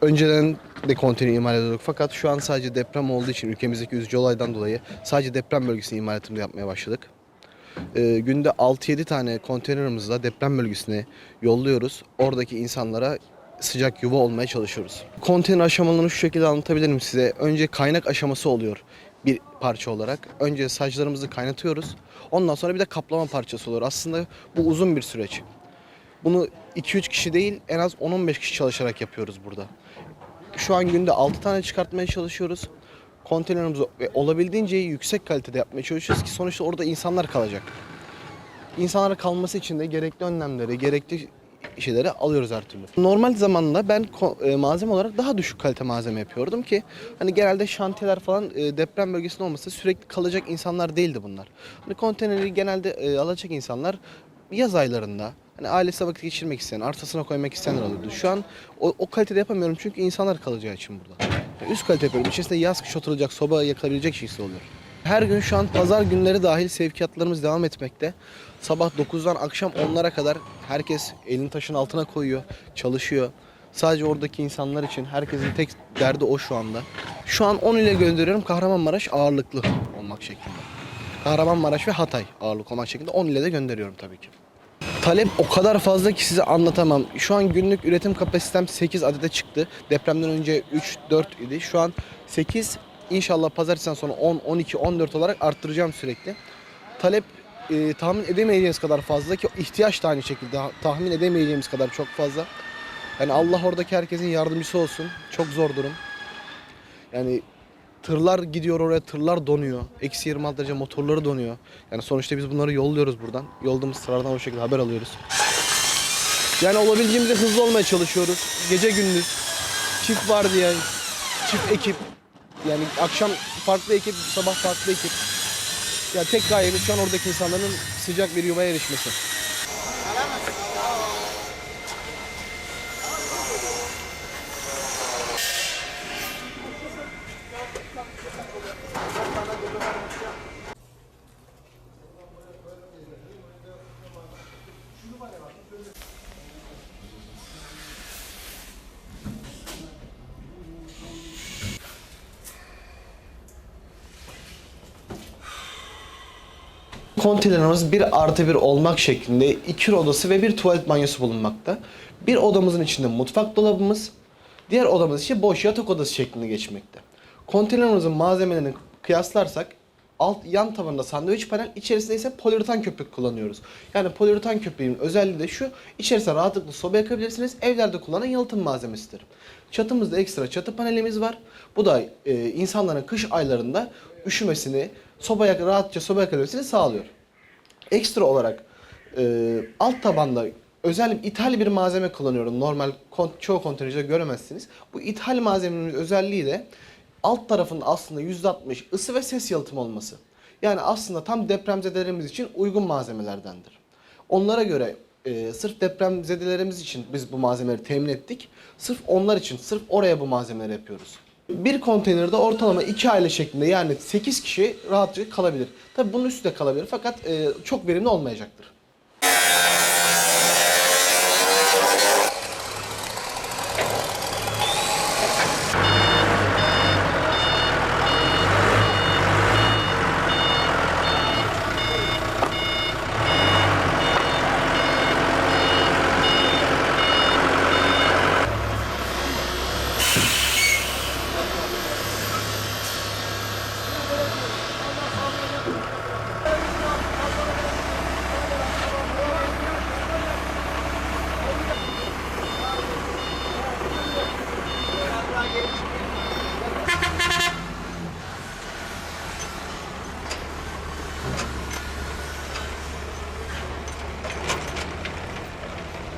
Önceden de konteyner imal ediyorduk fakat şu an sadece deprem olduğu için ülkemizdeki üzücü olaydan dolayı sadece deprem bölgesine imalatını yapmaya başladık. Ee, günde 6-7 tane konteynerimizle deprem bölgesine yolluyoruz. Oradaki insanlara sıcak yuva olmaya çalışıyoruz. Konteyner aşamalarını şu şekilde anlatabilirim size. Önce kaynak aşaması oluyor bir parça olarak. Önce saçlarımızı kaynatıyoruz. Ondan sonra bir de kaplama parçası oluyor. Aslında bu uzun bir süreç. Bunu 2-3 kişi değil en az 10-15 kişi çalışarak yapıyoruz burada. Şu an günde 6 tane çıkartmaya çalışıyoruz. Konteynerimizi olabildiğince yüksek kalitede yapmaya çalışıyoruz ki sonuçta orada insanlar kalacak. İnsanlar kalması için de gerekli önlemleri, gerekli şeyleri alıyoruz her türlü. Normal zamanda ben e, malzeme olarak daha düşük kalite malzeme yapıyordum ki hani genelde şantiyeler falan e, deprem bölgesinde olmasa sürekli kalacak insanlar değildi bunlar. Hani konteyneri genelde e, alacak insanlar yaz aylarında hani ailesiyle vakit geçirmek isteyen, artasına koymak isteyenler oluyordu. Şu an o, o kalitede yapamıyorum çünkü insanlar kalacağı için burada. Yani üst kalite yapıyorum. İçerisinde yaz kış oturacak, soba yakılabilecek şeysi oluyor. Her gün şu an pazar günleri dahil sevkiyatlarımız devam etmekte. Sabah 9'dan akşam 10'lara kadar herkes elini taşın altına koyuyor, çalışıyor. Sadece oradaki insanlar için herkesin tek derdi o şu anda. Şu an 10 ile gönderiyorum Kahramanmaraş ağırlıklı olmak şeklinde. Kahramanmaraş ve Hatay ağırlık olmak şeklinde 10 ile de gönderiyorum tabii ki. Talep o kadar fazla ki size anlatamam. Şu an günlük üretim kapasitem 8 adete çıktı. Depremden önce 3-4 idi. Şu an 8 inşallah pazartesiden sonra 10, 12, 14 olarak arttıracağım sürekli. Talep e, tahmin edemeyeceğiniz kadar fazla ki ihtiyaç da aynı şekilde tahmin edemeyeceğimiz kadar çok fazla. Yani Allah oradaki herkesin yardımcısı olsun. Çok zor durum. Yani tırlar gidiyor oraya, tırlar donuyor. Eksi 26 derece motorları donuyor. Yani sonuçta biz bunları yolluyoruz buradan. Yolladığımız sıralardan o şekilde haber alıyoruz. Yani olabildiğimizde hızlı olmaya çalışıyoruz. Gece gündüz. Çift var diye, çift ekip. Yani akşam farklı ekip, sabah farklı ekip. Ya tek gayemiz şu an oradaki insanların sıcak bir yuvaya erişmesi. Konteynerimiz bir artı bir olmak şeklinde iki odası ve bir tuvalet banyosu bulunmakta. Bir odamızın içinde mutfak dolabımız, diğer odamız ise boş yatak odası şeklinde geçmekte. Konteynerimizin malzemelerini kıyaslarsak alt yan tabanında sandviç panel, içerisinde ise poliüretan köpük kullanıyoruz. Yani poliüretan köpüğün özelliği de şu, içerisine rahatlıkla soba yakabilirsiniz. Evlerde kullanılan yalıtım malzemesidir. Çatımızda ekstra çatı panelimiz var. Bu da e, insanların kış aylarında üşümesini, soba yak rahatça soba yakabilmesini sağlıyor. Ekstra olarak e, alt tabanda özel ithal bir malzeme kullanıyorum. Normal kon- çoğu konteynerde göremezsiniz. Bu ithal malzemenin özelliği de alt tarafında aslında %60 ısı ve ses yalıtımı olması. Yani aslında tam depremzedelerimiz için uygun malzemelerdendir. Onlara göre e, sırf depremzedelerimiz için biz bu malzemeleri temin ettik. Sırf onlar için, sırf oraya bu malzemeleri yapıyoruz. Bir konteynerde ortalama 2 aile şeklinde yani 8 kişi rahatça kalabilir. Tabii bunun üstü kalabilir fakat e, çok verimli olmayacaktır.